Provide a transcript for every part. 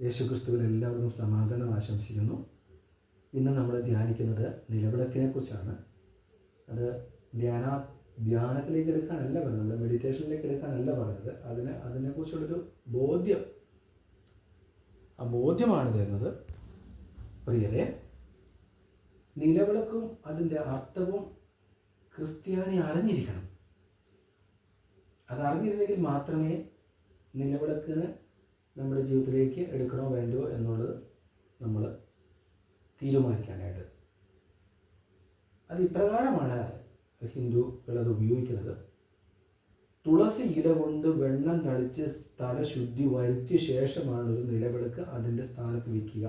യേശുക്രിസ്തുവിൽ എല്ലാവർക്കും സമാധാനം ആശംസിക്കുന്നു. ഇന്ന് നമ്മൾ ധ്യാനിക്കുന്നത് നിലവിളക്കിനെ കുറിച്ചാണ് അത് ധ്യാന ധ്യാനത്തിലേക്ക് എടുക്കാനല്ല പറഞ്ഞത് നമ്മൾ മെഡിറ്റേഷനിലേക്ക് എടുക്കാനല്ല പറഞ്ഞത് അതിന് അതിനെക്കുറിച്ചുള്ളൊരു ബോധ്യം. ആ ബോധ്യമാണ് തരുന്നത്. പ്രിയരെ നിലവിളക്കും അതിന്റെ അർത്ഥവും ക്രിസ്ത്യാനി അറിഞ്ഞിരിക്കണം. അത് അറിഞ്ഞിരുന്നെങ്കിൽ മാത്രമേ നിലവിളക്കിന് നമ്മുടെ ജീവിതത്തിലേക്ക് എടുക്കണോ വേണ്ടയോ എന്നുള്ളത് നമ്മൾ തീരുമാനിക്കാനായിട്ട്. അത് ഇപ്രകാരമാണ് ഹിന്ദുക്കൾ അത് ഉപയോഗിക്കുന്നത്. തുളസി ഇല കൊണ്ട് വെള്ളം തളിച്ച് സ്ഥലശുദ്ധി വരുത്തിയ ശേഷമാണ് ഒരു നിലവിളക്ക് അതിന്റെ സ്ഥാനത്ത് വയ്ക്കുക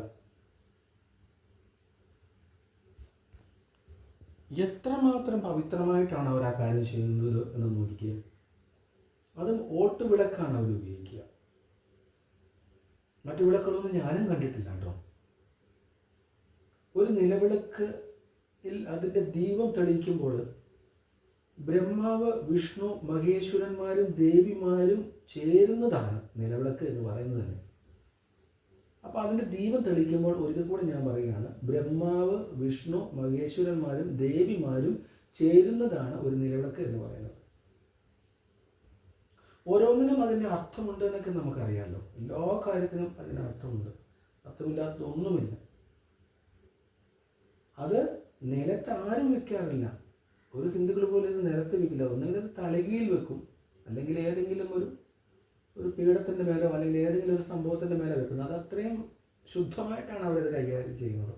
എത്രമാത്രം പവിത്രമായിട്ടാണ് അവർ ആ കാര്യം ചെയ്യുന്നത് എന്ന് നോക്കിയാൽ അതും ഓട്ടുവിളക്കാണ് അവർ ഉപയോഗിക്കുക. മറ്റു വിളക്കുകളൊന്നും ഞാനും കണ്ടിട്ടില്ല കേട്ടോ ഒരു നിലവിളക്ക് അതിന്റെ ദീപം തെളിയിക്കുമ്പോൾ ബ്രഹ്മാവ് വിഷ്ണു മഹേശ്വരന്മാരും ദേവിമാരും ചേരുന്നതാണ് നിലവിളക്ക് എന്ന് പറയുന്നത് തന്നെ. അപ്പോൾ അതിന്റെ ദീപം തെളിയിക്കുമ്പോൾ ഒരിക്കൽ കൂടെ ഞാൻ പറയുകയാണ് ബ്രഹ്മാവ് വിഷ്ണു മഹേശ്വരന്മാരും ദേവിമാരും ചേരുന്നതാണ് ഒരു നിലവിളക്ക് എന്ന് പറയുന്നത്. ഓരോന്നിനും അതിന്റെ അർത്ഥമുണ്ട് എന്നൊക്കെ നമുക്കറിയാമല്ലോ എല്ലാ കാര്യത്തിനും അതിന് അർത്ഥമുണ്ട്. അർത്ഥമില്ലാത്ത ഒന്നുമില്ല. അത് നിലത്ത് ആരും വെക്കാറില്ല. ഒരു ഹിന്ദുക്കൾ പോലെ ഇത് നിലത്ത് വെക്കില്ല. ഒന്നുകിൽ അത് തളികയിൽ വെക്കും. അല്ലെങ്കിൽ ഏതെങ്കിലും ഒരു ഒരു പീഠത്തിന്റെ മേലോ അല്ലെങ്കിൽ ഏതെങ്കിലും ഒരു സംഭവത്തിന്റെ മേലോ വെക്കുന്നത് അത് അത്രയും ശുദ്ധമായിട്ടാണ് അവരത് കൈകാര്യം ചെയ്യുന്നത്.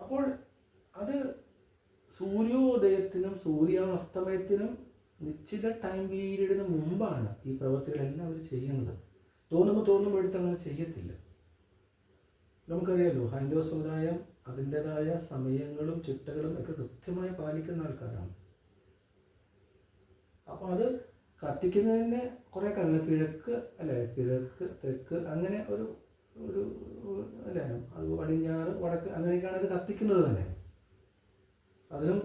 അപ്പോൾ അത് സൂര്യോദയത്തിനും സൂര്യാസ്തമയത്തിനും നിശ്ചിത ടൈം പീരീഡിന് മുമ്പാണ് ഈ പ്രവൃത്തികളെല്ലാം അവർ ചെയ്യുന്നത്. തോന്നുമ്പോൾ തോന്നുമ്പോൾ എടുത്ത് അങ്ങനെ ചെയ്യത്തില്ല. നമുക്കറിയാമല്ലോ ഹൈന്ദവ സമുദായം അതിന്റെതായ സമയങ്ങളും ചിട്ടകളും ഒക്കെ കൃത്യമായി പാലിക്കുന്ന ആൾക്കാരാണ്. അപ്പോൾ അത് കത്തിക്കുന്നതിന് കുറേ കാലം കിഴക്ക് അല്ലേ കിഴക്ക് തെക്ക് അങ്ങനെ ഒരു ഒരു അല്ലേ അത് പടിഞ്ഞാറ് വടക്ക് അങ്ങനെയൊക്കെയാണ് അത് കത്തിക്കുന്നത് തന്നെ. അതിനും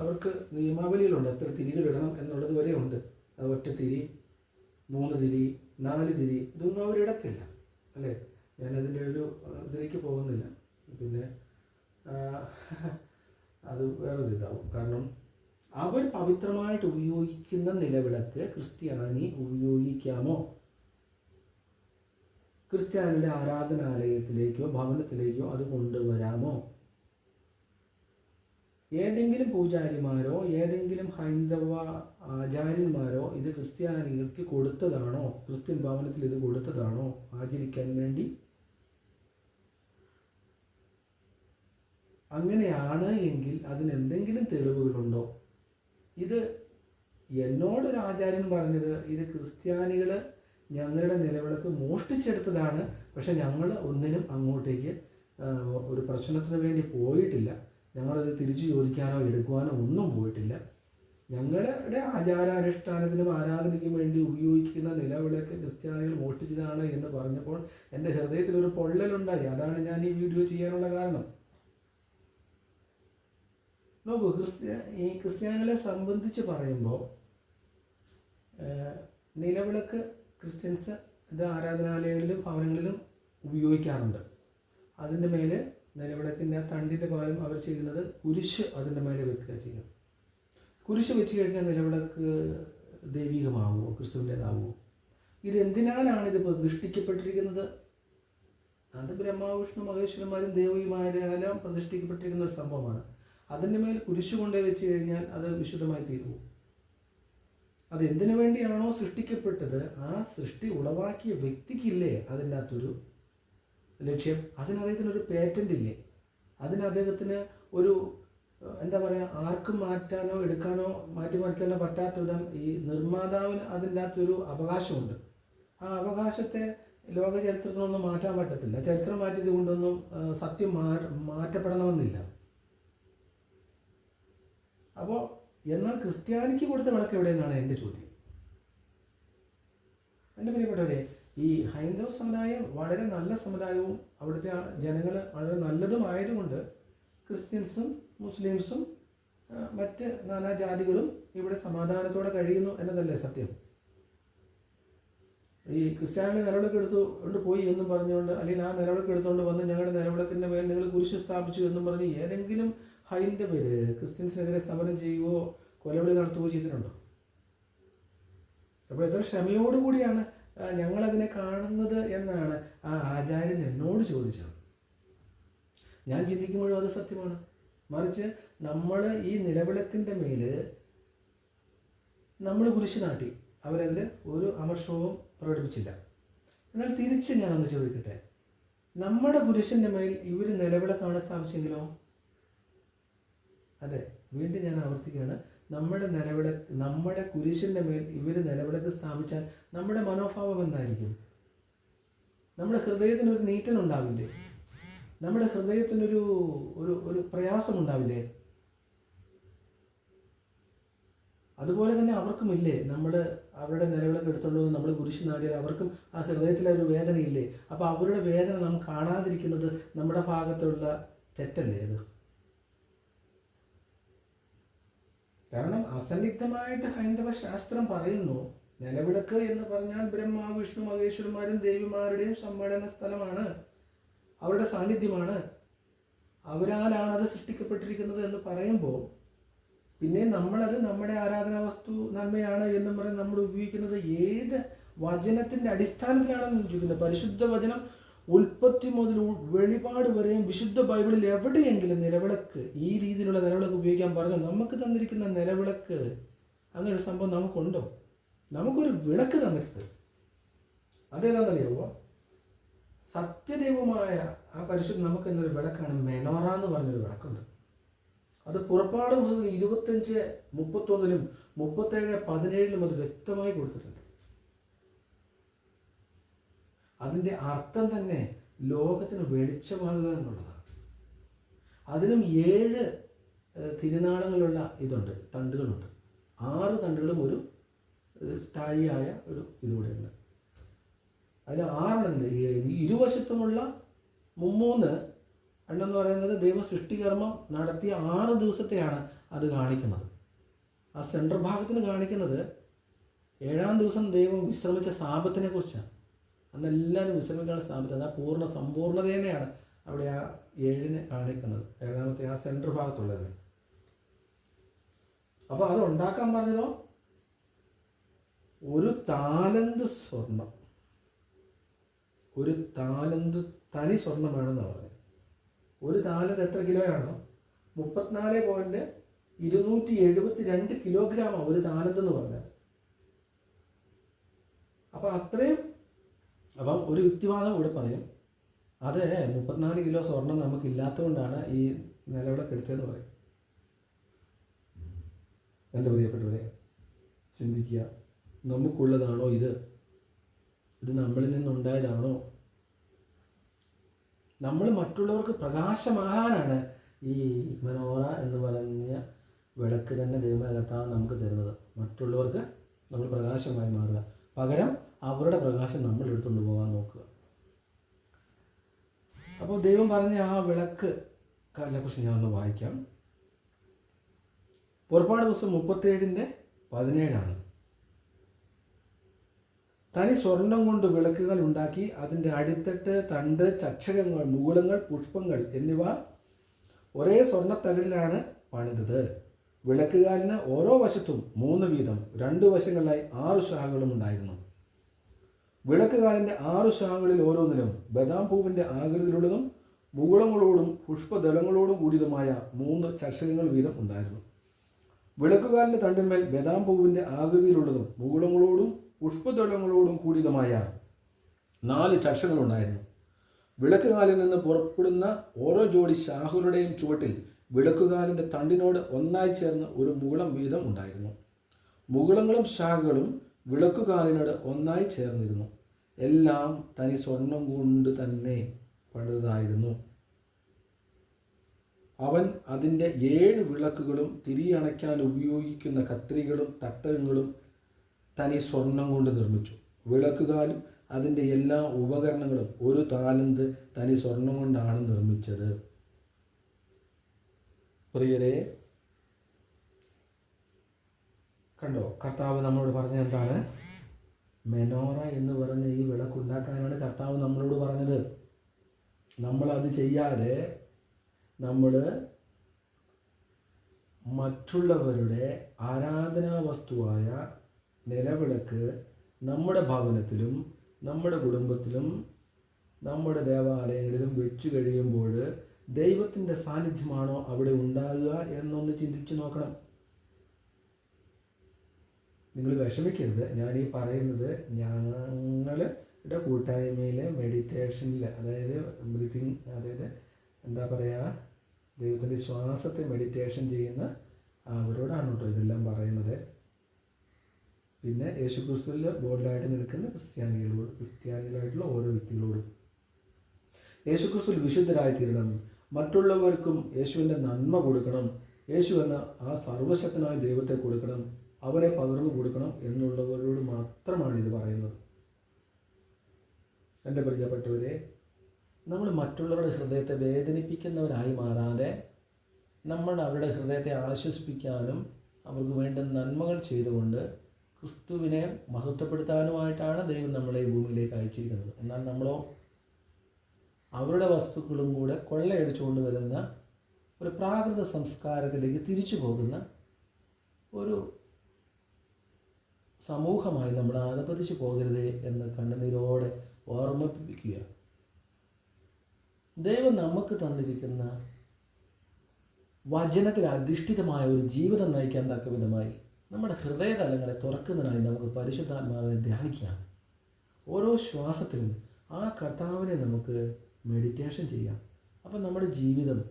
അവർക്ക് നിയമാവലിയിലുണ്ട്. എത്ര തിരികളിടണം എന്നുള്ളത് വരെ ഉണ്ട്. അത് ഒറ്റ തിരി മൂന്ന് തിരി നാല് തിരി ഇതൊന്നും അവരിടത്തില്ല അല്ലേ? ഞാനതിന്റെ ഒരു ഇതിലേക്ക് പോകുന്നില്ല. പിന്നെ അത് വേറൊരു ഇതാവും. കാരണം അവർ പവിത്രമായിട്ട് ഉപയോഗിക്കുന്ന നിലവിളക്ക് ക്രിസ്ത്യാനി ഉപയോഗിക്കാമോ? ക്രിസ്ത്യാനിയുടെ ആരാധനാലയത്തിലേക്കോ ഭവനത്തിലേക്കോ അത് കൊണ്ടുവരാമോ? ഏതെങ്കിലും പൂജാരിമാരോ ഏതെങ്കിലും ഹൈന്ദവ ആചാര്യന്മാരോ ഇത് ക്രിസ്ത്യാനികൾക്ക് കൊടുത്തതാണോ? ക്രിസ്ത്യൻ ഭവനത്തിൽ ഇത് കൊടുത്തതാണോ? ആചരിക്കാൻ വേണ്ടി? അങ്ങനെയാണ് എങ്കിൽ അതിനെന്തെങ്കിലും തെളിവുകളുണ്ടോ? ഇത് എന്നോടൊരു ആചാര്യൻ പറഞ്ഞത് ഇത് ക്രിസ്ത്യാനികൾ ഞങ്ങളുടെ നിലവിളക്ക് മോഷ്ടിച്ചെടുത്തതാണ് പക്ഷെ ഞങ്ങൾ ഒന്നിനും അങ്ങോട്ടേക്ക് ഒരു പ്രശ്നത്തിന് വേണ്ടി പോയിട്ടില്ല. ഞങ്ങളത് തിരിച്ചു ചോദിക്കാനോ എടുക്കുവാനോ ഒന്നും പോയിട്ടില്ല. ഞങ്ങളുടെ ആചാരാനുഷ്ഠാനത്തിനും ആരാധനയ്ക്കും വേണ്ടി ഉപയോഗിക്കുന്ന നിലവിളക്ക് ക്രിസ്ത്യാനികൾ മോഷ്ടിച്ചതാണ് എന്ന് പറഞ്ഞപ്പോൾ എന്റെ ഹൃദയത്തിൽ ഒരു പൊള്ളലുണ്ടായി. അതാണ് ഞാൻ ഈ വീഡിയോ ചെയ്യാനുള്ള കാരണം. നോക്കൂ ക്രിസ്ത്യ ഈ ക്രിസ്ത്യാനികളെ സംബന്ധിച്ച് പറയുമ്പോൾ നിലവിളക്ക് ക്രിസ്ത്യൻസ് ഇത് ആരാധനാലയങ്ങളിലും ഭവനങ്ങളിലും ഉപയോഗിക്കാറുണ്ട്. അതിന്റെ മേലെ നിലവിളക്കിന്റെ ആ തണ്ടിന്റെ പകരം അവർ ചെയ്യുന്നത് കുരിശ് അതിന്റെ മേലെ വെക്കുക ചെയ്യുക. കുരിശ് വെച്ച് കഴിഞ്ഞാൽ നിലവിളക്ക് ദൈവികമാവുമോ? ക്രിസ്തുവിന്റെതാവുമോ ഇതെന്തിനാലാണ് ഇത് പ്രതിഷ്ഠിക്കപ്പെട്ടിരിക്കുന്നത്? അത് ബ്രഹ്മാവിഷ്ണു മഹേശ്വരന്മാരും ദേവിമാരെല്ലാം പ്രതിഷ്ഠിക്കപ്പെട്ടിരിക്കുന്ന ഒരു സംഭവമാണ്. അതിന്റെ മേൽ കുരിശു കൊണ്ടേ വെച്ച് കഴിഞ്ഞാൽ അത് വിശുദ്ധമായി തീരുമോ? അത് എന്തിനു വേണ്ടിയാണോ സൃഷ്ടിക്കപ്പെട്ടത്? ആ സൃഷ്ടി ഉളവാക്കിയ വ്യക്തിക്കില്ലേ അതിന്റെ അകത്തൊരു ലക്ഷ്യം. അതിന് അദ്ദേഹത്തിന് ഒരു പേറ്റന്റ് ഇല്ലേ അതിന് അദ്ദേഹത്തിന് ഒരു എന്താ പറയുക ആർക്കും മാറ്റാനോ എടുക്കാനോ മാറ്റി മാറ്റിമറിക്കാനോ പറ്റാത്ത വിധം ഈ നിർമ്മാതാവിന് അതിന്റെ അകത്തൊരു അവകാശമുണ്ട്. ആ അവകാശത്തെ ലോക ചരിത്രത്തിനൊന്നും മാറ്റാൻ പറ്റത്തില്ല. ചരിത്രം മാറ്റിയത് കൊണ്ടൊന്നും സത്യം മാറ്റപ്പെടണമെന്നില്ല. അപ്പോൾ എന്നാൽ ക്രിസ്ത്യാനിക്ക് കൊടുത്ത വിളക്ക് എവിടെയെന്നാണ് എന്റെ ചോദ്യം? എന്റെ പ്രിയപ്പെട്ടവരെ ഈ ഹൈന്ദവ സമുദായം വളരെ നല്ല സമുദായവും അവിടുത്തെ ജനങ്ങൾ വളരെ നല്ലതുമായതുകൊണ്ട് ക്രിസ്ത്യൻസും മുസ്ലിംസും മറ്റ് നാനാജാതികളും ഇവിടെ സമാധാനത്തോടെ കഴിയുന്നു എന്നതല്ലേ സത്യം? ഈ ക്രിസ്ത്യാനി നിലവിളക്ക് എടുത്തു കൊണ്ട് പോയി എന്നും പറഞ്ഞുകൊണ്ട് അല്ലെങ്കിൽ ആ നിലവിളക്ക് എടുത്തുകൊണ്ട് വന്ന് ഞങ്ങളുടെ നിലവിളക്കിന്റെ മേൽ നിങ്ങൾ കുരിശ് സ്ഥാപിച്ചു എന്നും പറഞ്ഞ് ഏതെങ്കിലും ഹൈന്ദവര് ക്രിസ്ത്യൻസിനെതിരെ സമരം ചെയ്യുകയോ കൊലവിളി നടത്തുകയോ ചെയ്തിട്ടുണ്ടോ? അപ്പോൾ എത്ര ക്ഷമയോടുകൂടിയാണ് ഞങ്ങളതിനെ കാണുന്നത് എന്നാണ് ആ ആചാര്യൻ എന്നോട് ചോദിച്ചത്. ഞാൻ ചിന്തിക്കുമ്പോഴും അത് സത്യമാണ്. മറിച്ച് നമ്മൾ ഈ നിലവിളക്കിന്റെ മേൽ നമ്മൾ കുരിശ് നാട്ടി അവരതിൽ ഒരു അമർഷവും പ്രകടിപ്പിച്ചില്ല. എന്നാൽ തിരിച്ച് ഞാനൊന്ന് ചോദിക്കട്ടെ നമ്മുടെ കുരിശിന്റെ മേൽ ഇവർ നിലവിളക്കാണ് സ്ഥാപിച്ചെങ്കിലോ? അതെ വീണ്ടും ഞാൻ ആവർത്തിക്കുകയാണ്. നമ്മുടെ നിലവിള നമ്മുടെ കുരിശിന്റെ മേൽ ഇവർ നിലവിളക്ക് സ്ഥാപിച്ചാൽ നമ്മുടെ മനോഭാവം എന്തായിരിക്കും? നമ്മുടെ ഹൃദയത്തിന് ഒരു നമ്മുടെ ഹൃദയത്തിനൊരു ഒരു ഒരു പ്രയാസം ഉണ്ടാവില്ലേ? അതുപോലെ തന്നെ അവർക്കും അവർക്കുമില്ലേ നമ്മൾ അവരുടെ നിലവിളക്ക് വന്ന് നമ്മൾ കുരിശ് നാടിയാൽ അവർക്കും ആ ഹൃദയത്തിലെ ഒരു വേദനയില്ലേ? അപ്പോൾ അവരുടെ വേദന നാം കാണാതിരിക്കുന്നത് നമ്മുടെ ഭാഗത്തുള്ള തെറ്റല്ലേ അത്? കാരണം അസന്നിഗ്ധമായിട്ട് ഹൈന്ദവ ശാസ്ത്രം പറയുന്നു നിലവിളക്ക് എന്ന് പറഞ്ഞാൽ ബ്രഹ്മ വിഷ്ണു മഹേശ്വരന്മാരും ദേവിമാരുടെയും സമ്മേളന സ്ഥലമാണ് അവരുടെ സാന്നിധ്യമാണ്. അവരാലാണ് അത് സൃഷ്ടിക്കപ്പെട്ടിരിക്കുന്നത് എന്ന് പറയുമ്പോൾ പിന്നെ നമ്മളത് നമ്മുടെ ആരാധനാ വസ്തു നന്മയാണ് എന്ന് പറഞ്ഞ് നമ്മൾ ഉപയോഗിക്കുന്നത് ഏത് വചനത്തിന്റെ അടിസ്ഥാനത്തിലാണെന്ന് ചോദിക്കുന്നത്? പരിശുദ്ധ വചനം ഉൽപ്പത്തി മുതൽ വെളിപാട് വരെയും വിശുദ്ധ ബൈബിളിൽ എവിടെയെങ്കിലും നിലവിളക്ക് ഈ രീതിയിലുള്ള നിലവിളക്ക് ഉപയോഗിക്കാൻ പറഞ്ഞു നമുക്ക് തന്നിരിക്കുന്ന നിലവിളക്ക് അങ്ങനെ ഒരു സംഭവം നമുക്കുണ്ടോ? നമുക്കൊരു വിളക്ക് തന്നിട്ടുണ്ട്. അതേതാണെന്നറിയാവോ സത്യദൈവമായ ആ പരിശുദ്ധ നമുക്ക് എന്നൊരു വിളക്കാണ് മെനോറ എന്ന് പറഞ്ഞൊരു വിളക്കുണ്ട്. അത് പുറപ്പാട് പുസ്തകത്തിൽ ഇരുപത്തഞ്ച് മുപ്പത്തൊന്നിലും മുപ്പത്തേഴ് പതിനേഴിലും അത് വ്യക്തമായി കൊടുത്തിട്ടുണ്ട്. അതിന്റെ അർത്ഥം തന്നെ ലോകത്തിന് വെളിച്ചമാകുക എന്നുള്ളതാണ്. അതിനും ഏഴ് തിരുനാളങ്ങളുള്ള ഇതുണ്ട് തണ്ടുകളുണ്ട്. ആറ് തണ്ടുകളും ഒരു സ്ഥായിയായ ഒരു ഇതുകൂടെയുണ്ട്. അതിൽ ഏഴ് ഇരുവശത്തുമുള്ള മുമ്മൂന്ന് എണ്ണം എന്ന് പറയുന്നത് ദൈവ സൃഷ്ടികർമ്മം നടത്തിയ ആറ് ദിവസത്തെയാണ് അത് കാണിക്കുന്നത്. ആ സെൻട്രൽ ഭാഗത്തിന് കാണിക്കുന്നത് ഏഴാം ദിവസം ദൈവം വിശ്രമിച്ച സാപത്തിനെ കുറിച്ചാണ്. അന്ന് എല്ലാവരും വിശ്രമിക്കാനുള്ള സാപത്ത് ആ പൂർണ സമ്പൂർണതേനെയാണ് അവിടെ ആ ഏഴിനെ കാണിക്കുന്നത്. ഏഴാമത്തെ ആ സെൻട്രൽ ഭാഗത്തുള്ളത്. അപ്പോൾ അത് ഉണ്ടാക്കാൻ പറഞ്ഞതോ? ഒരു താലന്ത് സ്വർണം. ഒരു താലന്ത് തനി സ്വർണം വേണമെന്നാണ് പറഞ്ഞത് ഒരു താലന്ത് എത്ര കിലോയാണോ? മുപ്പത്തിനാല് പോയിന്റ് ഇരുന്നൂറ്റി എഴുപത്തി രണ്ട് കിലോഗ്രാമാണ് ഒരു താലന്ത് എന്ന് പറഞ്ഞത്. അപ്പോൾ അത്രയും അപ്പം ഒരു യുക്തിവാദം ഇവിടെ പറയും. അത് മുപ്പത്തിനാല് കിലോ സ്വർണം നമുക്കില്ലാത്തതുകൊണ്ടാണ് ഈ നിലവിളക്ക് എടുത്തതെന്ന് പറയും. എന്റെ പ്രിയപ്പെട്ടവരെ? ചിന്തിക്കുക. നമുക്കുള്ളതാണോ ഇത്? ഇത് നമ്മളിൽ നിന്നുണ്ടായതാണോ? നമ്മൾ മറ്റുള്ളവർക്ക് പ്രകാശമാകാനാണ് ഈ മനോറ എന്ന് പറഞ്ഞ വിളക്ക് തന്നെ ദൈവമായ കർത്താവ് നമുക്ക് തരുന്നത്. മറ്റുള്ളവർക്ക് നമ്മൾ പ്രകാശമായി മാറുക. പകരം അവരുടെ പ്രകാശം നമ്മൾ എടുത്തുകൊണ്ട് പോകാൻ നോക്കുക. അപ്പോൾ ദൈവം പറഞ്ഞ ആ വിളക്ക് കാലിനെക്കുറിച്ച് ഞാൻ ഒന്ന് വായിക്കാം. പുറപ്പാട് പുസ്തകം മുപ്പത്തേഴിന്റെ പതിനേഴാണ്. തനി സ്വർണം കൊണ്ട് വിളക്കുകൾ ഉണ്ടാക്കി അതിന്റെ അടിത്തട്ട് തണ്ട് ചക്ഷകങ്ങൾ മൂലങ്ങൾ പുഷ്പങ്ങൾ എന്നിവ ഒരേ സ്വർണത്തകിടിലാണ് പണിതത്. വിളക്കുകാലിന് ഓരോ വശത്തും മൂന്ന് വീതം രണ്ട് വശങ്ങളിലായി ആറ് ശാഖകളും ഉണ്ടായിരുന്നു. വിളക്കുകാലിന്റെ ആറു ശാഖകളിൽ ഓരോന്നിലും ബദാം പൂവിന്റെ ആകൃതിയിലുള്ളതും മുകുളങ്ങളോടും പുഷ്പദളങ്ങളോടും കൂടിയതുമായ മൂന്ന് ചർഷകങ്ങൾ വീതം ഉണ്ടായിരുന്നു. വിളക്കുകാലിന്റെ തണ്ടിന്മേൽ ബദാം പൂവിന്റെ ആകൃതിയിലുള്ളതും മുകുളങ്ങളോടും പുഷ്പദളങ്ങളോടും കൂടിയതുമായ നാല് ചർഷകളുണ്ടായിരുന്നു വിളക്കുകാലിൽ നിന്ന് പുറപ്പെടുന്ന ഓരോ ജോഡി ശാഖകളുടെയും ചുവട്ടിൽ വിളക്കുകാലിന്റെ തണ്ടിനോട് ഒന്നായി ചേർന്ന് ഒരു മുകുളം വീതം ഉണ്ടായിരുന്നു. മുകുളങ്ങളും ശാഖകളും വിളക്കുകാലിനോട് ഒന്നായി ചേർന്നിരുന്നു. എല്ലാം തനി സ്വർണം കൊണ്ട് തന്നെ പണിതായിരുന്നു അവൻ അതിന്റെ ഏഴ് വിളക്കുകളും തിരിയണയ്ക്കാൻ ഉപയോഗിക്കുന്ന കത്രികളും തട്ടകങ്ങളും തനി സ്വർണം കൊണ്ട് നിർമ്മിച്ചു. വിളക്കുകാലും അതിന്റെ എല്ലാ ഉപകരണങ്ങളും ഒരു താലന്ത് തനി സ്വർണം കൊണ്ടാണ് നിർമ്മിച്ചത്. പ്രിയരെ കണ്ടോ? കർത്താവ് നമ്മളോട് പറഞ്ഞത് എന്താണ്? മെനോറ എന്ന് പറഞ്ഞ ഈ വിളക്ക് ഉണ്ടാക്കാനാണ് കർത്താവ് നമ്മളോട് പറഞ്ഞത്. നമ്മളത് ചെയ്യാതെ നമ്മൾ മറ്റുള്ളവരുടെ ആരാധനാ വസ്തുവായ നിലവിളക്ക് നമ്മുടെ ഭവനത്തിലും നമ്മുടെ കുടുംബത്തിലും നമ്മുടെ ദേവാലയങ്ങളിലും വെച്ചു കഴിയുമ്പോൾ ദൈവത്തിന്റെ സാന്നിധ്യമാണോ അവിടെ ഉണ്ടാകുക എന്നൊന്ന് ചിന്തിച്ചു നോക്കണം. നിങ്ങൾ വിഷമിക്കരുത്. ഞാൻ ഈ പറയുന്നത് ഞങ്ങളുടെ കൂട്ടായ്മയിലെ മെഡിറ്റേഷനിൽ അതായത് ബ്രീത്തിങ് അതായത് എന്താ പറയുക ദൈവത്തിന്റെ ശ്വാസത്തെ മെഡിറ്റേഷൻ ചെയ്യുന്ന അവരോടാണ് കേട്ടോ ഇതെല്ലാം പറയുന്നത്. പിന്നെ യേശു ക്രിസ്തുവിൽ ബോൾഡായിട്ട് നിൽക്കുന്ന ക്രിസ്ത്യാനികളോട് ക്രിസ്ത്യാനികളായിട്ടുള്ള ഓരോ വ്യക്തികളോടും. യേശു ക്രിസ്തുവിൽ വിശുദ്ധരായി തീരണം മറ്റുള്ളവർക്കും യേശുവിന്റെ നന്മ കൊടുക്കണം. യേശു എന്ന ആ സർവശക്തനായ ദൈവത്തെ കൊടുക്കണം. അവനെ പകർന്നു കൊടുക്കണം എന്നുള്ളവരോട് മാത്രമാണ് ഇത് പറയുന്നത്. എന്റെ പ്രിയപ്പെട്ടവരെ നമ്മൾ മറ്റുള്ളവരുടെ ഹൃദയത്തെ വേദനിപ്പിക്കുന്നവരായി മാറാതെ നമ്മൾ അവരുടെ ഹൃദയത്തെ ആശ്വസിപ്പിക്കാനും അവർക്ക് വേണ്ട നന്മകൾ ചെയ്തുകൊണ്ട് ക്രിസ്തുവിനെ മഹത്വപ്പെടുത്താനുമായിട്ടാണ് ദൈവം നമ്മളെ ഈ ഭൂമിയിലേക്ക് അയച്ചിരിക്കുന്നത്. എന്നാൽ നമ്മളോ അവരുടെ വസ്തുക്കളും കൂടെ കൊള്ളയടിച്ചുകൊണ്ട് വരുന്ന ഒരു പ്രാകൃത സംസ്കാരത്തിലേക്ക് തിരിച്ചു പോകുന്ന ഒരു സമൂഹമായി നമ്മൾ ആദപതിച്ചു പോകരുത് എന്ന് കണ്ണുനീരോടെ ഓർമ്മിപ്പിക്കുക. ദൈവം നമുക്ക് തന്നിരിക്കുന്ന വചനത്തിൽ അധിഷ്ഠിതമായ ഒരു ജീവിതം നയിക്കാൻ തക്ക വിധമായി നമ്മുടെ ഹൃദയതലങ്ങളെ തുറക്കുന്നതിനായി നമുക്ക് പരിശുദ്ധാത്മാവിനെ ധ്യാനിക്കാം. ഓരോ ശ്വാസത്തിലും ആ കർത്താവിനെ നമുക്ക് മെഡിറ്റേഷൻ ചെയ്യാം. അപ്പം നമ്മുടെ ജീവിതം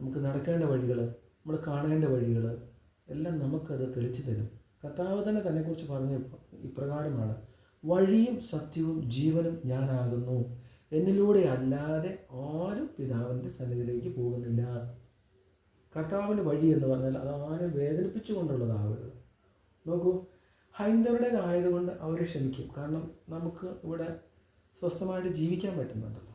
നമുക്ക് നടക്കേണ്ട വഴികൾ നമ്മൾ കാണേണ്ട വഴികൾ എല്ലാം നമുക്കത് തെളിച്ചു തരും. കർത്താവ് തന്നെ തന്നെക്കുറിച്ച് പറഞ്ഞ ഇപ്രകാരമാണ് വഴിയും സത്യവും ജീവനും ഞാനാകുന്നു. എന്നിലൂടെ അല്ലാതെ ആരും പിതാവിന്റെ സന്നിധിയിലേക്ക് പോകുന്നില്ല. കർത്താവിന്റെ വഴി എന്ന് പറഞ്ഞാൽ അത് ആരും വേദനിപ്പിച്ചുകൊണ്ടുള്ളതാവരുത്. നോക്കൂ ഹൈന്ദവരുടേതായതുകൊണ്ട് അവരെ ക്ഷമിക്കും. കാരണം നമുക്ക് ഇവിടെ സ്വസ്ഥമായിട്ട് ജീവിക്കാൻ പറ്റുന്നുണ്ടല്ലോ.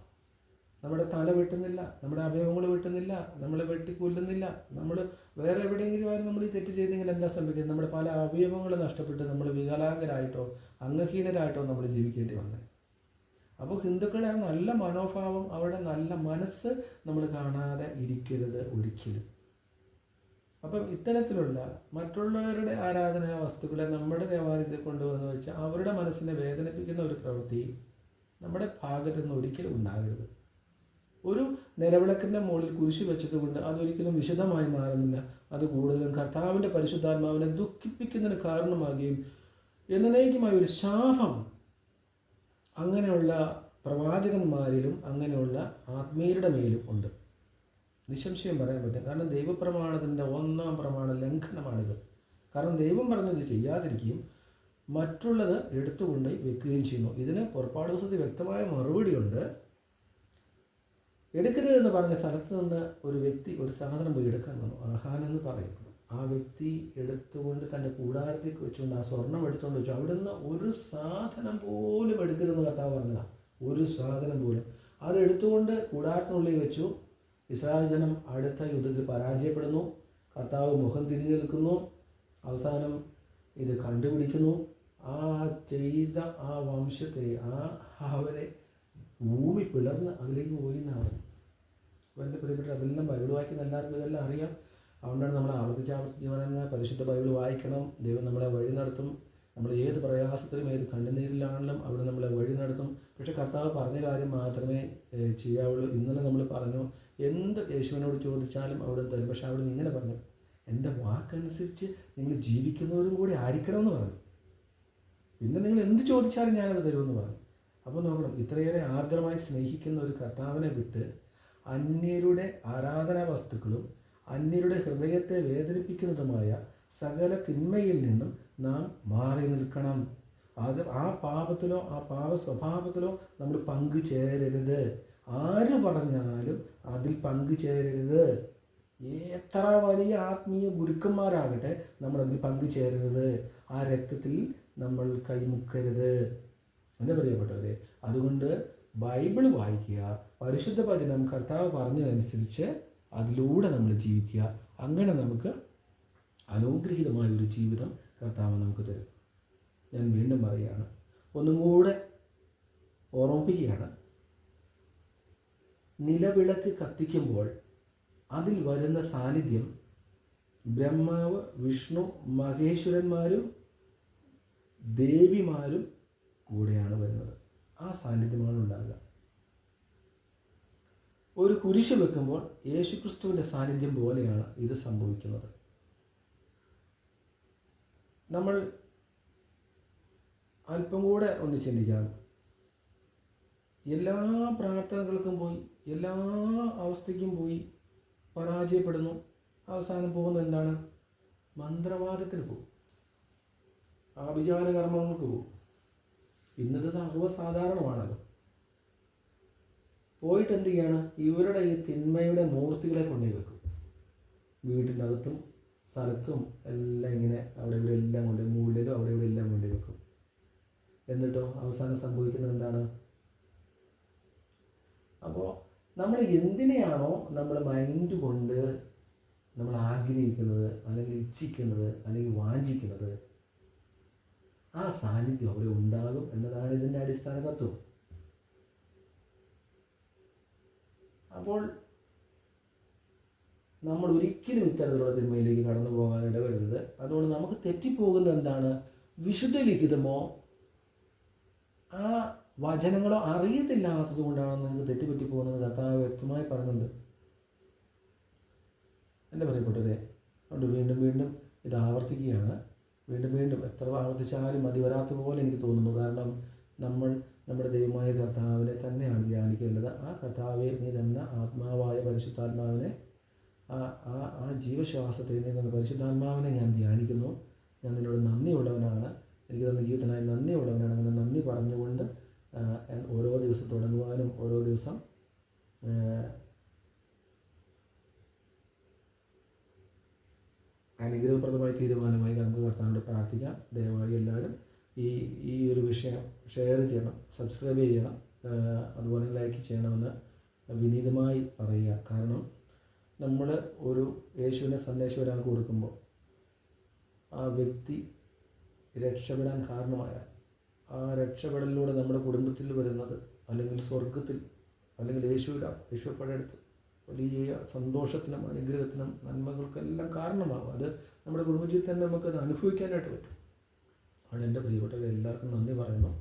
നമ്മുടെ തല വെട്ടുന്നില്ല നമ്മുടെ അവയവങ്ങൾ വെട്ടുന്നില്ല നമ്മളെ വെട്ടിക്കൊല്ലുന്നില്ല നമ്മൾ വേറെ എവിടെയെങ്കിലും ആയിരുന്നു നമ്മൾ ഈ തെറ്റ് ചെയ്തെങ്കിൽ എന്താ സംഭവിക്കുന്നത്? നമ്മുടെ പല അവയവങ്ങൾ നഷ്ടപ്പെട്ട് നമ്മൾ വികലാംഗരായിട്ടോ അംഗഹീനരായിട്ടോ നമ്മൾ ജീവിക്കേണ്ടി വന്നത് അപ്പോൾ ഹിന്ദുക്കളുടെ ആ നല്ല മനോഭാവം അവരുടെ നല്ല മനസ്സ് നമ്മൾ കാണാതെ ഇരിക്കരുത് ഒരിക്കലും. അപ്പം ഇത്തരത്തിലുള്ള മറ്റുള്ളവരുടെ ആരാധനാ വസ്തുക്കളെ നമ്മുടെ ദേവാലയത്തിൽ കൊണ്ടുവന്ന് വെച്ച് അവരുടെ മനസ്സിനെ വേദനിപ്പിക്കുന്ന ഒരു പ്രവൃത്തി നമ്മുടെ ഭാഗത്തു നിന്ന് ഒരിക്കലും ഉണ്ടാകരുത്. ഒരു നിലവിളക്കിന്റെ മുകളിൽ കുരിശി വെച്ചതുകൊണ്ട് അതൊരിക്കലും വിശദമായി മാറുന്നില്ല. അത് കൂടുതലും കർത്താവിന്റെ പരിശുദ്ധാത്മാവിനെ ദുഃഖിപ്പിക്കുന്നതിന് കാരണമാകുകയും എന്നേക്കുമായ ഒരു ശാപം അങ്ങനെയുള്ള പ്രവാചകന്മാരിലും അങ്ങനെയുള്ള ആത്മീയരുടെ മേലും ഉണ്ട്. നിസംശയം പറയാൻ പറ്റും കാരണം ദൈവപ്രമാണത്തിന്റെ ഒന്നാം പ്രമാണ ലംഘനമാണിത്. കാരണം ദൈവം പറഞ്ഞത് ചെയ്യാതിരിക്കുകയും മറ്റുള്ളത് എടുത്തുകൊണ്ട് വെക്കുകയും ചെയ്യുന്നു. ഇതിന് പുറപ്പാട് ദിവസത്തിൽ വ്യക്തമായ മറുപടിയുണ്ട്. എടുക്കരുത് എന്ന് പറഞ്ഞ സ്ഥലത്ത് നിന്ന് ഒരു വ്യക്തി ഒരു സാധനം പോയി എടുക്കാൻ വന്നു. ആഹാൻ എന്ന് പറയപ്പെടും ആ വ്യക്തി എടുത്തുകൊണ്ട് തന്റെ കൂടാരത്തിൽ വെച്ചുകൊണ്ട് ആ സ്വർണം എടുത്തുകൊണ്ട് വെച്ചു. അവിടുന്ന് ഒരു സാധനം പോലും എടുക്കരുതെന്ന് കർത്താവ് പറഞ്ഞതാണ് ഒരു സാധനം പോലും. അത് എടുത്തുകൊണ്ട് കൂടാരത്തിനുള്ളിൽ വെച്ചു. ഇസ്രായേൽ ജനം അടുത്ത യുദ്ധത്തിൽ പരാജയപ്പെടുന്നു. കർത്താവ് മുഖം തിരിഞ്ഞു നിൽക്കുന്നു. അവസാനം ഇത് കണ്ടുപിടിക്കുന്നു. ആ ചെയ്ത ആ വംശത്തെ ആ അവരെ ഭൂമി പിളർന്ന് അതിലേക്ക് പോയി എന്നാണ്. അപ്പോൾ എന്റെ പ്രിയപ്പെട്ട അതെല്ലാം ബൈബിൾ വായിക്കുന്ന എല്ലാവർക്കും ഇതെല്ലാം അറിയാം. അതുകൊണ്ടാണ് നമ്മൾ ആവർത്തിച്ച് ആവർത്തിച്ച് പറയുന്നത് പരിശുദ്ധ ബൈബിൾ വായിക്കണം. ദൈവം നമ്മളെ വഴി നടത്തും. നമ്മൾ ഏത് പ്രയാസത്തിലും ഏത് കണ്ണുനീരിലാണെങ്കിലും അവിടെ നമ്മളെ വഴി നടത്തും. പക്ഷെ കർത്താവ് പറഞ്ഞ കാര്യം മാത്രമേ ചെയ്യാവുള്ളൂ. ഇന്നലെ നമ്മൾ പറഞ്ഞു എന്ത് യേശുവിനോട് ചോദിച്ചാലും അവിടെ തരും. പക്ഷെ അവിടെ ഇങ്ങനെ പറഞ്ഞു എന്റെ വാക്കനുസരിച്ച് നിങ്ങൾ ജീവിക്കുന്നവരും കൂടി ആയിരിക്കണമെന്ന് പറഞ്ഞു. പിന്നെ നിങ്ങൾ എന്ത് ചോദിച്ചാലും ഞാനത് തരുമെന്ന് പറഞ്ഞു. അപ്പോൾ നോക്കണം ഇത്രയേറെ ആർദ്രമായി സ്നേഹിക്കുന്ന ഒരു കർത്താവിനെ വിട്ട് അന്യരുടെ ആരാധനാ വസ്തുക്കളും അന്യരുടെ ഹൃദയത്തെ വേദനിപ്പിക്കുന്നതുമായ സകല തിന്മയിൽ നിന്നും നാം മാറി നിൽക്കണം. അത് ആ പാപത്തിലോ ആ പാപ സ്വഭാവത്തിലോ നമ്മൾ പങ്കു ചേരരുത്. ആര് പറഞ്ഞാലും അതിൽ പങ്കു ചേരരുത്. എത്ര വലിയ ആത്മീയ ഗുരുക്കന്മാരാകട്ടെ നമ്മൾ അതിൽ പങ്കു ചേരരുത്. ആ രക്തത്തിൽ നമ്മൾ കൈമുക്കരുത്. എന്താ പ്രിയപ്പെട്ടവരെ അതുകൊണ്ട് ബൈബിൾ വായിക്കുക പരിശുദ്ധ വചനം കർത്താവ് പറഞ്ഞതനുസരിച്ച് അതിലൂടെ നമ്മൾ ജീവിക്കുക. അങ്ങനെ നമുക്ക് അനുഗ്രഹീതമായ ഒരു ജീവിതം കർത്താവ് നമുക്ക് തരും. ഞാൻ വീണ്ടും പറയുകയാണ് ഒന്നും കൂടെ ഓർമ്മിപ്പിക്കുകയാണ്. നിലവിളക്ക് കത്തിക്കുമ്പോൾ അതിൽ വരുന്ന സാന്നിധ്യം ബ്രഹ്മാവ് വിഷ്ണു മഹേശ്വരന്മാരും ദേവിമാരും കൂടെയാണ് വരുന്നത്. ആ സാന്നിധ്യമാണ് ഉണ്ടാകുക ഒരു കുരിശ് വെക്കുമ്പോൾ യേശുക്രിസ്തുവിന്റെ സാന്നിധ്യം പോലെയാണ് ഇത് സംഭവിക്കുന്നത്. നമ്മൾ അല്പം കൂടെ ഒന്ന് ചിന്തിക്കാം എല്ലാ പ്രാർത്ഥനകൾക്കും പോയി എല്ലാ അവസ്ഥയ്ക്കും പോയി പരാജയപ്പെടുന്നു. അവസാനം പോകുന്ന എന്താണ്? മന്ത്രവാദത്തിന് പോകും. ആഭിചാര കർമ്മങ്ങൾക്ക് പോകും. ഇന്നത് സർവസാധാരണമാണല്ലോ പോയിട്ട് എന്ത് ചെയ്യാണ്? ഇവരുടെ ഈ തിന്മയുടെ മൂർത്തികളെ കൊണ്ടുപോയി വെക്കും. വീടിന്റെ അകത്തും സ്ഥലത്തും എല്ലാം ഇങ്ങനെ അവിടെ ഇവിടെ എല്ലാം കൊണ്ട് മുകളിലും അവിടെ ഇവിടെ എല്ലാം കൊണ്ടു വെക്കും. എന്നിട്ടോ അവസാനം സംഭവിക്കുന്നത് എന്താണ്? അപ്പോൾ നമ്മൾ എന്തിനെയാണോ നമ്മൾ മൈൻഡ് കൊണ്ട് നമ്മൾ ആഗ്രഹിക്കുന്നത് അല്ലെങ്കിൽ ഇച്ഛിക്കുന്നത് അല്ലെങ്കിൽ വാഞ്ചിക്കുന്നത് ആ സാന്നിധ്യം അവിടെ ഉണ്ടാകും എന്നതാണ് ഇതിന്റെ അടിസ്ഥാന തത്വം. അപ്പോൾ നമ്മൾ ഒരിക്കലും ഇത്തരത്തിലുള്ള തിന്മയിലേക്ക് കടന്നു പോകാൻ ഇടവരുത്. അതുകൊണ്ട് നമുക്ക് തെറ്റിപ്പോകുന്ന എന്താണ്? വിശുദ്ധ ലിഖിതമോ ആ വചനങ്ങളോ അറിയത്തില്ലാത്തത് കൊണ്ടാണ് നിങ്ങൾക്ക് തെറ്റുപറ്റി പോകുന്നത് കർത്താവ് വ്യക്തമായി പറയുന്നുണ്ട്. എന്റെ പ്രിയപ്പെട്ടവരെ അതുകൊണ്ട് വീണ്ടും വീണ്ടും ഇത് ആവർത്തിക്കുകയാണ്. വീണ്ടും വീണ്ടും എത്ര ആവർത്തിച്ചാലും മതി വരാത്ത പോലെ എനിക്ക് തോന്നുന്നു. കാരണം നമ്മൾ നമ്മുടെ ദൈവമായ കർത്താവിനെ തന്നെയാണ് ധ്യാനിക്കേണ്ടത്. ആ കർത്താവെ നീ തന്ന ആത്മാവായ പരിശുദ്ധാത്മാവിനെ ആ ആ ആ ജീവശ്വാസത്തെ നീ തന്ന പരിശുദ്ധാത്മാവിനെ ഞാൻ ധ്യാനിക്കുന്നു. ഞാൻ നിന്നോട് നന്ദിയുള്ളവനാണ്. എനിക്ക് തന്ന ജീവിതത്തിനായി നന്ദിയുള്ളവനാണ്. അങ്ങനെ നന്ദി പറഞ്ഞുകൊണ്ട് ഓരോ ദിവസം തുടങ്ങുവാനും ഓരോ ദിവസം അനുഗ്രഹപ്രദമായി തീരുമാനമായി നമുക്ക് കർത്താവിനോട് പ്രാർത്ഥിക്കാം. ദയവായി എല്ലാവരും ഈ ഈ ഒരു വിഷയം ഷെയർ ചെയ്യണം സബ്സ്ക്രൈബ് ചെയ്യണം അതുപോലെ ലൈക്ക് ചെയ്യണമെന്ന് വിനീതമായി പറയുക. കാരണം നമ്മൾ ഒരു യേശുവിന്റെ സന്ദേശം ഒരാൾക്ക് കൊടുക്കുമ്പോൾ ആ വ്യക്തി രക്ഷപ്പെടാൻ കാരണമായ ആ രക്ഷപ്പെടലിലൂടെ നമ്മുടെ കുടുംബത്തിൽ വരുന്നത് അല്ലെങ്കിൽ സ്വർഗത്തിൽ അല്ലെങ്കിൽ യേശുവിടാം യേശുപ്പഴടുത്ത് വലിയ സന്തോഷത്തിനും അനുഗ്രഹത്തിനും നന്മകൾക്കെല്ലാം കാരണമാകും അത് നമ്മുടെ കുടുംബജീവിതത്തിൽ തന്നെ നമുക്കത് അനുഭവിക്കാനായിട്ട് പറ്റും. അതുകൊണ്ട് എന്റെ പ്രിയപ്പെട്ടവരെ എല്ലാവർക്കും നന്ദി പറയുന്നു.